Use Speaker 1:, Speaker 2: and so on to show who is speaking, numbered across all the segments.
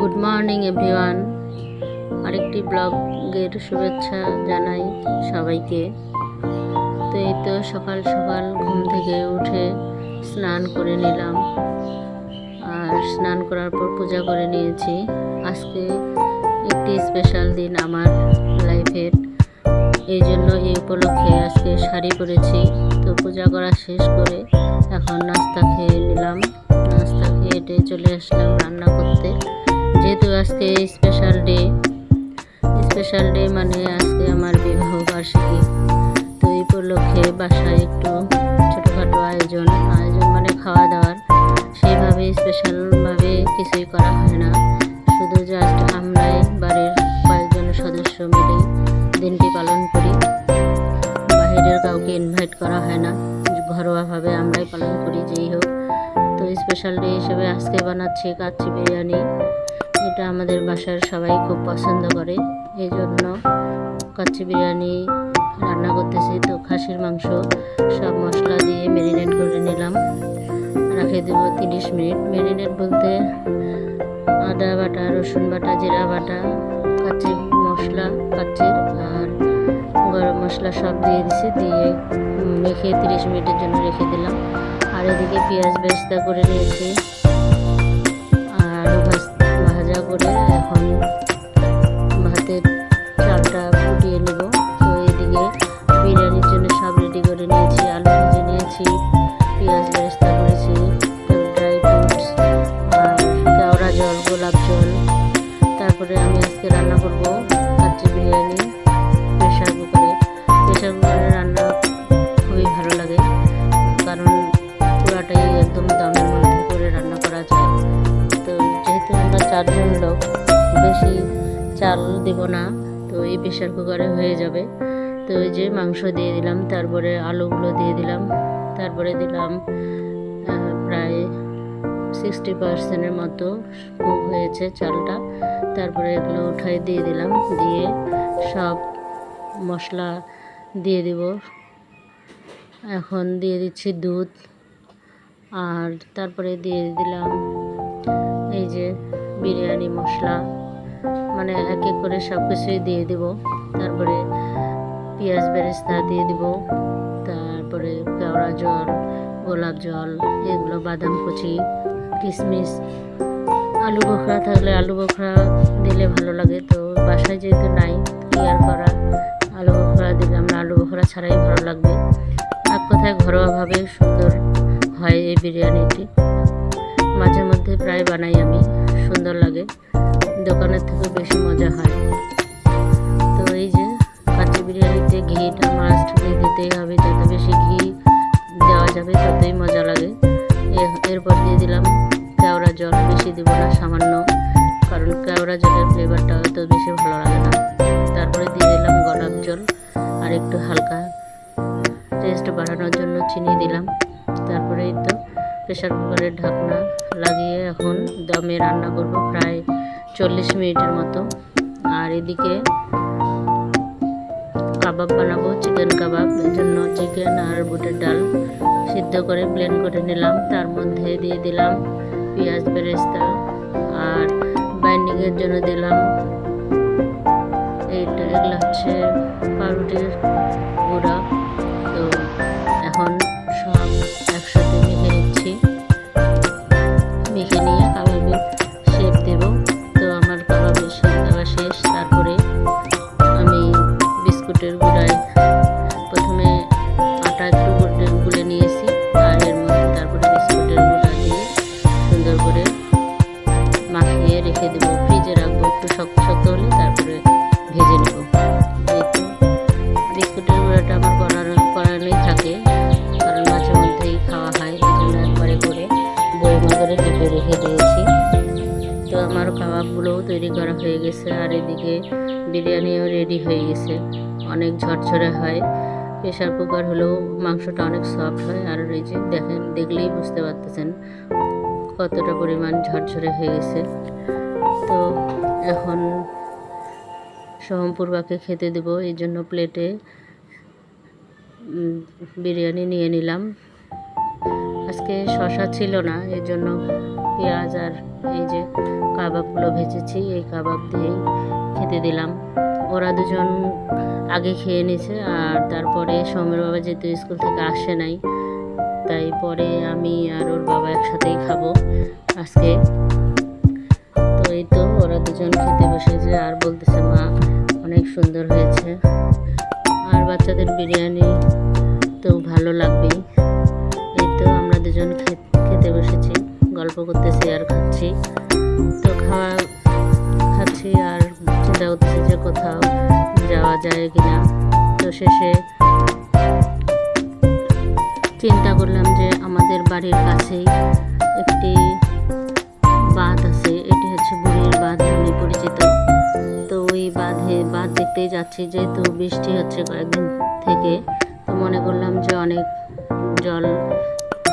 Speaker 1: Good morning everyone আরেকটি ব্লগের শুভেচ্ছা জানাই সবাইকে। তো এই তো সকাল সকাল ঘুম থেকে উঠে স্নান করে নিলাম। আর স্নান করার পর পূজা করে নিয়েছি। আজকে একটি স্পেশাল দিন আমার লাইফের এই জন্য এই উপলক্ষে আজকে শাড়ি পরেছি। তো পূজা করা শেষ করে এখন নাস্তা খেয়ে নিলাম। নাস্তা খেয়ে চলে আসলাম রান্না করতে। যেহেতু আজকে স্পেশাল ডে স্পেশাল ডে মানে আজকে আমার বিবাহ বার্ষিকী। তো এই উপলক্ষে বাসায় একটু ছোটোখাটো আয়োজন আয়োজন মানে খাওয়া দাওয়ার সেইভাবে স্পেশালভাবে কিছুই করা হয় না। শুধু জাস্ট আমরাই বাড়ির কয়েকজন সদস্য মিলে দিনটি পালন করি। বাইরের কাউকে ইনভাইট করা হয় না। ঘরোয়াভাবে আমরাই পালন করি, যেই হোক। তো স্পেশাল ডে হিসেবে আজকে বানাচ্ছি কাচ্চি বিরিয়ানি। এটা আমাদের বাসার সবাই খুব পছন্দ করে। এই জন্য কাচ্চি বিরিয়ানি রান্না করতেছি তো খাসির মাংস, সব মশলা দিয়ে ম্যারিনেট করে নিলাম। রেখে দেবো তিরিশ মিনিট। ম্যারিনেট বলতে আদা বাটা, রসুন বাটা, জিরা বাটা, কাচ্চি মশলা কাচ্চির আর গরম মশলা সব দিয়ে দিছি, দিয়ে মেখে তিরিশ মিনিটের জন্য রেখে দিলাম। আর এদিকে পেঁয়াজ বেস্তা করে নিয়েছি। করে এখন ভাতের চালটা ফুটিয়ে নেব। তো এদিকে বিরিয়ানির জন্য সব রেডি করে নিয়েছি, আলু ভেজে নিয়েছি, পেঁয়াজ বেরেস্তা যেহেতু জন্য বেশি চাল দেব না। তো এই প্রেশার কুকারে হয়ে যাবে। তো এই যে মাংস দিয়ে দিলাম, তারপরে আলুগুলো দিয়ে দিলাম। তারপরে দিলাম প্রায় সিক্সটি পার্সেন্টের মতো কুক হয়েছে চালটা। তারপরে এগুলো উঠাই দিয়ে দিলাম, দিয়ে সব মশলা দিয়ে দিব। এখন দিয়ে দিচ্ছি দুধ। আর তারপরে দিয়ে দিলাম এই যে বিরিয়ানি, মশলা মানে এক এক করে সব কিছুই দিয়ে দিব। তারপরে পেঁয়াজ বেরেস্তা দিয়ে দিব। তারপরে কেওড়া জল, গোলাপ জল, এগুলো বাদাম কুচি কিশমিশ আলু বোখরা থাকলে আলু বোখরা দিলে ভালো লাগে। তো বাসায় যেহেতু নাই কি আর করা, আলু বোখরা দিলে আমরা আলু বোখরা ছাড়াই ভালো লাগবে। এক কথায় ঘরোয়াভাবে সুন্দর হয় এই বিরিয়ানিটি। মাঝে মধ্যে প্রায় বানাই আমি, সুন্দর লাগে। দোকানের থেকে বেশি মজা হয়। তো এই যে কাচ্চি বিরিয়ানিতে ঘিটা মাস্ট দিতেই হবে, যত বেশি ঘি দেওয়া যাবে ততই মজা লাগে। এরপর দিয়ে দিলাম কেওড়া জল, বেশি দেবো না, সামান্য, কারণ কেওড়া জলের ফ্লেভারটা অত বেশি ভালো লাগে না। তারপরে দিয়ে দিলাম গোলাপ জল, আর একটু হালকা টেস্ট বাড়ানোর জন্য চিনি দিলাম। তারপরে এই তো প্রেশার কুকারের ঢাকনা লাগিয়ে এখন দমে রান্না করব প্রায় চল্লিশ মিনিটের মতো। আর এদিকে কাবাব বানাবো, চিকেন কাবাব। এর জন্য চিকেন আর বুটের ডাল সিদ্ধ করে ব্লেন্ড করে নিলাম। তার মধ্যে দিয়ে দিলাম পেঁয়াজ বেরেস্তা আর বাইন্ডিংয়ের জন্য দিলাম এইটা। এগুলো হচ্ছে পাউরুটির গুঁড়া। 好了吧 হয়ে গেছে। অনেক ঝরঝরে হয়। প্রেশার কুকার হলেও মাংসটা অনেক সফট হয়। আর এই যে দেখেন, দেখলেই বুঝতে পারতেছেন কতটা পরিমাণ ঝরঝরে হয়ে গেছে। তো এখন সোহমপুরবাকে খেতে দেবো। এই জন্য প্লেটে বিরিয়ানি নিয়ে নিলাম। আজকে শশা ছিল না, এই জন্য পেঁয়াজ আর এই যে কাবাবগুলো ভেজেছি। এই কাবাব দিয়েই খেতে দিলাম। ওরা দুজন আগে খেয়ে নিয়েছে আর তারপরে সৌমের বাবা যেহেতু স্কুল থেকে আসে নাই, তাই পরে আমি আর ওর বাবা একসাথেই খাব আজকে। তো এই তো ওরা দুজন খেতে বসেছে আর বলতেছে, মা, অনেক সুন্দর হয়েছে আর বাচ্চাদের বিরিয়ানি তো ভালো লাগবেই। এই তো আমরা দুজন খেতে বসেছি, গল্প করতেছি আর খাচ্ছি। তো খাওয়া, খাচ্ছি আর চিন্তা করতেছি যে কোথাও যাওয়া যায় কিনা। তো শেষে চিন্তা করলাম যে আমাদের বাড়ির কাছেই একটি বাঁধ আছে, এটি হচ্ছে বুড়ির বাঁধ নামে পরিচিত। তো ওই বাঁধে, বাঁধ দেখতেই যাচ্ছি, যেহেতু বৃষ্টি হচ্ছে কয়েকদিন থেকে, তো মনে করলাম যে অনেক জল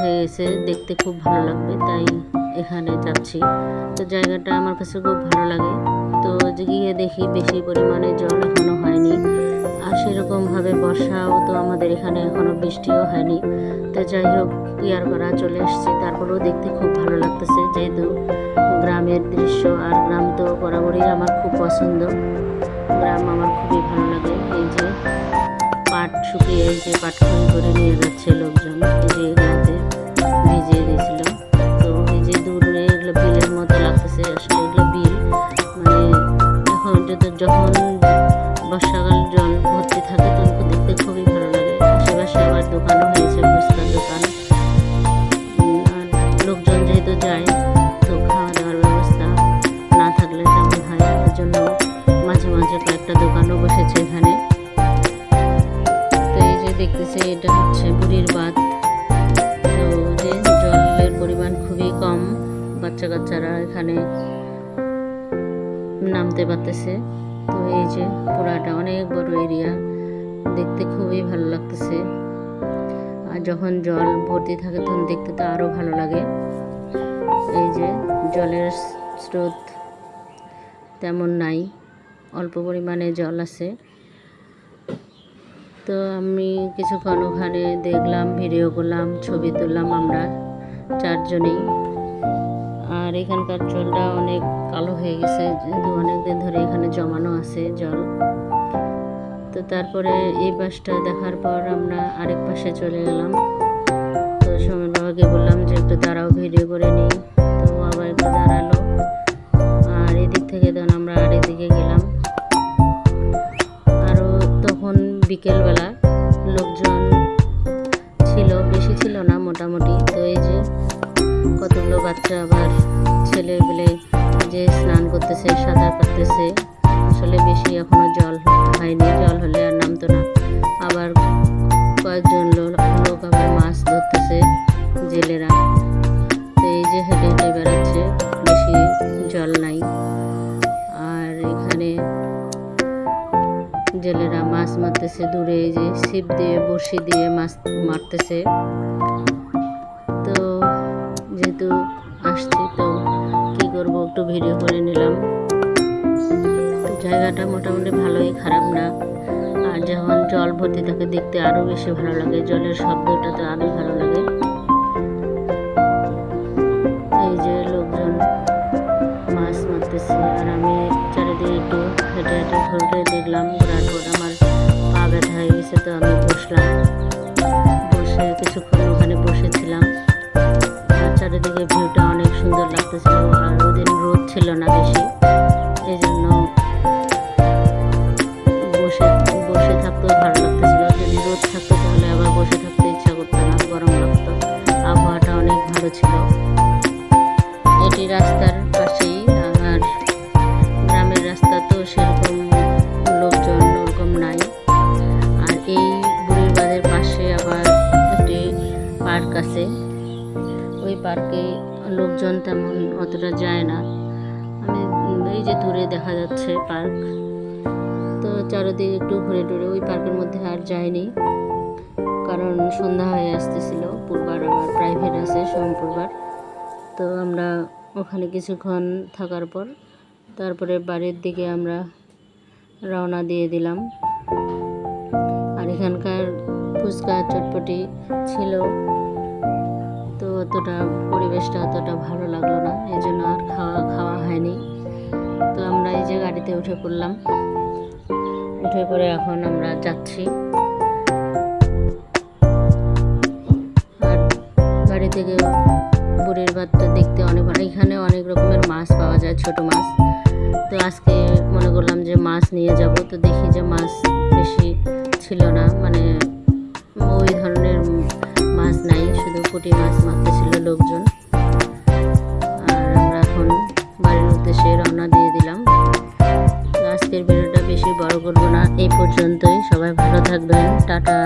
Speaker 1: হয়ে দেখতে খুব ভালো লাগবে, তাই এখানে যাচ্ছি। তো জায়গাটা আমার কাছে খুব ভালো লাগে। তো গিয়ে দেখি বেশি পরিমাণে জল এখনও হয়নি। আর সেরকমভাবে বর্ষাও তো আমাদের এখানে এখনও বৃষ্টিও হয়নি। তো যাই হোক ইয়ার করা, চলে এসেছি। তারপরেও দেখতে খুব ভালো লাগতেছে, যেহেতু গ্রামের দৃশ্য আর গ্রাম তো বরাবরই আমার খুব পছন্দ। গ্রাম আমার খুবই ভালো লাগে। এই যে পাট শুকিয়ে যে পাট খড়ি করে নিয়ে যাচ্ছে লোকজন, এই যে বাচ্চা কাচ্চারা এখানে নামতে পারতেছে। তো এই যে পুরাটা অনেক বড় এরিয়া দেখতে খুবই ভালো লাগতেছে। আর যখন জল ভর্তি থাকে তখন দেখতে তো আরও ভালো লাগে। এই যে জলের স্রোত তেমন নাই, অল্প পরিমাণে জল আছে। তো আমি কিছুক্ষণ ওখানে দেখলাম ভিডিও করলাম, ছবি তুললাম আমরা চারজনেই। আর এখানকার জলটা অনেক কালো হয়ে গেছে, যেহেতু অনেক দিন ধরে এখানে জমানো আছে জল। তো তারপরে এই পাশটা দেখার পর আমরা আরেক পাশে চলে গেলাম। তো সোমের বাবাকে বললাম যে একটু দাঁড়াও, ভিডিও করে নিই। তো আবার একটু দাঁড়াল। আর এদিক থেকে তখন আমরা আর এদিকে গেলাম। আরও তখন বিকেলবেলা লোকজন ছিল, বেশি ছিল না মোটামুটি। তো এই যে কতগুলো বাচ্চা আবার ছেলে পেলে যে স্নান করতেছে, সাঁতার কাটতেছে। আসলে বেশি এখনও জল হয়নি, জল হলে আর নামতো না। আবার কয়েকজন লোক আবার মাছ ধরতেছে জেলেরা। তো এই যে হেঁটে হেঁটে বেড়াচ্ছে, বেশি জল নাই। আর এখানে জেলেরা মাছ মারতেছে দূরে, এই যে ছিপ দিয়ে, বড়শি দিয়ে মাছ মারতেছে। তো যেহেতু আসছি, তো করব, একটু ভিডিও করে নিলাম। জায়গাটা মোটামুটি ভালোই খারাপ না। আর যখন জল ভর্তি থাকে দেখতে আরও বেশি ভালো লাগে, জলের শব্দটা তো আরও ভালো লাগে। এই যে লোকজন মাছ মারতেছে, আর আমি চারিদিকে একটু হেঁটে হেঁটে ঘুরে দেখলাম ঘোরার পর আমার পা ব্যথা হয়ে গেছে তো আমি বসলাম। বসে কিছুক্ষণ ওখানে বসেছিলাম। আর চারিদিকে ভিউটা অনেক সুন্দর লাগতেছিল ছিল না বেশি এই জন্য বসে বসে থাকতেও ভালো লাগতেছিল। যদি রোদ থাকতো তাহলে আবার বসে থাকতে ইচ্ছা করতো না, গরম লাগতো। আবহাওয়াটা অনেক ভালো ছিল। এটি রাস্তার পাশেই আর গ্রামের রাস্তা তো সেরকম লোকজন ওরকম নাই। আর এই বুড়ির বাঁধের পাশে আবার একটি পার্ক আছে। ওই পার্কে লোকজন তেমন অতটা যায় না। আমি এই যে দূরে দেখা যাচ্ছে পার্ক, তো চারিদিকে একটু ঘুরে টুরে ওই পার্কের মধ্যে আর যাইনি। কারণ সন্ধ্যা হয়ে আসতেছিল, পূর্বার আমার প্রাইভেট আছে সোমপুরবার। তো আমরা ওখানে কিছুক্ষণ থাকার পর তারপরে বাড়ির দিকে আমরা রওনা দিয়ে দিলাম। আর এখানকার ফুচকা চটপটি ছিল, তো অতটা পরিবেশটা অতটা ভালো লাগল না। গাড়িতে উঠে পড়লাম। উঠে পড়ে এখন আমরা যাচ্ছি। আর গাড়ি থেকে বুড়ির ভাতটা দেখতে অনেক এখানে অনেক রকমের মাছ পাওয়া যায়, ছোট মাছ। তো আজকে মনে করলাম যে মাছ নিয়ে যাব। তো দেখি যে মাছ বেশি ছিল না। মানে ওই ধরনের মাছ নাই, শুধু পুঁটি মাছ মারতেছিল লোকজন। আর আমরা এখন বাড়ির উদ্দেশ্যে রওনা দিয়ে দিলাম। বড় করব না এই পর্যন্তই। সবাই ভালো থাকবেন। টাটা।